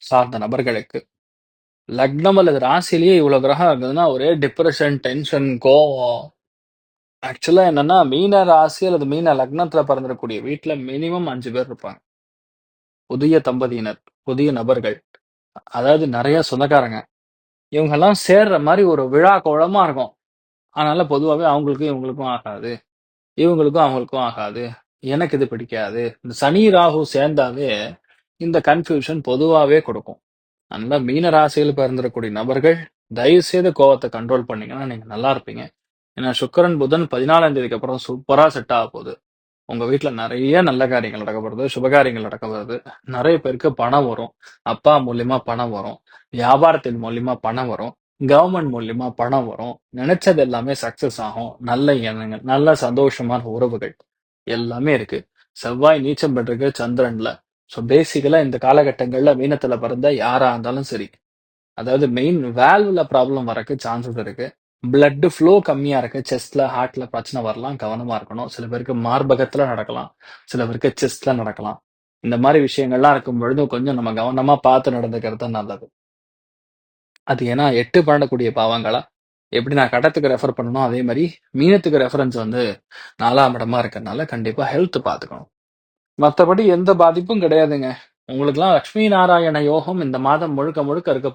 சார்ந்த நபர்களுக்கு லக்னம் அல்லது ராசியிலேயே இவ்வளோ கிரகம் இருக்குதுன்னா ஒரே டிப்ரெஷன் டென்ஷன், கோவம். ஆக்சுவலா என்னன்னா மீன ராசி அல்லது மீன லக்னத்துல பிறந்திருக்கக்கூடிய வீட்டில் மினிமம் அஞ்சு பேர் இருப்பாங்க. புதிய தம்பதியினர், புதிய நபர்கள். அதாவது நிறைய சொந்தக்காரங்க. இவங்கெல்லாம் சேர்ற மாதிரி ஒரு விழா கோலமா இருக்கும். அதனால பொதுவாகவே அவங்களுக்கும் இவங்களுக்கும் ஆகாது. இவங்களுக்கும் அவங்களுக்கும் ஆகாது. எனக்கு இது பிடிக்காது. இந்த சனி, ராகு சேர்ந்தாவே இந்த கன்ஃப்யூஷன் பொதுவாகவே கொடுக்கும். அதனால மீன ராசியில் பிறந்திருக்கக்கூடிய நபர்கள் தயவு செய்து கோவத்த கண்ட்ரோல் பண்ணீங்கன்னா நீங்க நல்லா இருப்பீங்க. ஏன்னா சுக்கரன் புதன் 14ஆம் தேதிக்கு அப்புறம் சூப்பரா செட் ஆக போகுது. உங்க வீட்டில் நிறைய நல்ல காரியங்கள் நடக்க போறது. சுபகாரியங்கள் நடக்க போறது நிறைய பேருக்கு பணம் வரும். அப்பா மூலியமா பணம் வரும். வியாபாரத்தின் மூலியமா பணம் வரும். கவர்மெண்ட் மூலியமா பணம் வரும். நினைச்சது எல்லாமே சக்சஸ் ஆகும். நல்ல எண்ணங்கள், நல்ல சந்தோஷமான உறவுகள் எல்லாமே இருக்கு. செவ்வாய் நீச்சம் பெற்றிருக்கு சந்திரன்ல. ஸோ பேசிக்கலாக இந்த காலகட்டங்களில் மீனத்தில் பிறந்த யாராக இருந்தாலும் சரி. அதாவது மெயின் வேல்வில் ப்ராப்ளம் வரக்கு சான்சஸ் இருக்கு. பிளட் ஃப்ளோ கம்மியாக இருக்கு. செஸ்ட்ல, ஹார்ட்ல பிரச்சனை வரலாம். கவனமாக இருக்கணும். சில பேருக்கு மார்பகத்தில் நடக்கலாம். சில பேருக்கு செஸ்ட்ல நடக்கலாம். இந்த மாதிரி விஷயங்கள்லாம் இருக்கும் பொழுது கொஞ்சம் நம்ம கவனமாக பார்த்து நடந்துக்கிறது நல்லது. அது ஏன்னா எட்டு பண்ணக்கூடிய பாவங்களா, எப்படி நான் கடத்துக்கு ரெஃபர் பண்ணணும் அதே மாதிரி மீனத்துக்கு ரெஃபரன்ஸ் வந்து நாலாம் இடமா இருக்கிறதுனால கண்டிப்பாக ஹெல்த் பார்த்துக்கணும். மத்தபடி எந்த பாதிப்பும் கிடையாதுங்க. உங்களுக்குலாம் லக்ஷ்மி நாராயண யோகம் இந்த மாதம் முழுக்க முழுக்க இருக்க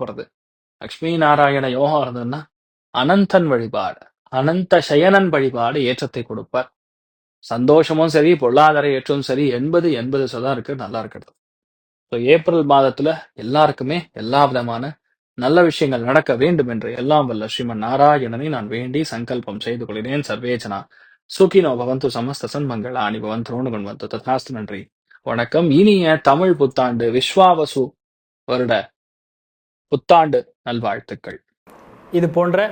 லக்ஷ்மி நாராயண யோகம் இருந்ததுன்னா, அனந்தன் வழிபாடு, அனந்த சயனன் வழிபாடு ஏற்றத்தை கொடுப்பார். சந்தோஷமும் சரி, பொருளாதார ஏற்றமும் சரி 80, 80% இருக்கு. நல்லா இருக்கிறது. ஸோ ஏப்ரல் மாதத்துல எல்லாருக்குமே எல்லா விதமான நல்ல விஷயங்கள் நடக்க வேண்டும் என்று எல்லாம் வல்ல ஸ்ரீமன் நாராயணனை நான் வேண்டி சங்கல்பம் செய்து கொள்கிறேன். சர்வேஜனா சுகினோ பவந்து சமஸ்த சன்மங்களானி பவந்து ரோணுகுண்வந்து ததாஸ்து நன்றி. வணக்கம். இனிய தமிழ் புத்தாண்டு விஸ்வாவசு வருட புத்தாண்டு நல்வாழ்த்துக்கள் இது போன்ற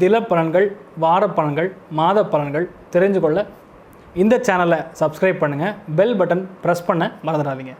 தில பலன்கள் வார பலன்கள் மாத பலன்கள் தெரிஞ்சு கொள்ள இந்த சேனலை சப்ஸ்கிரைப் பண்ணுங்கள் பெல் பட்டன் ப்ரெஸ் பண்ண மறந்துடாதீங்க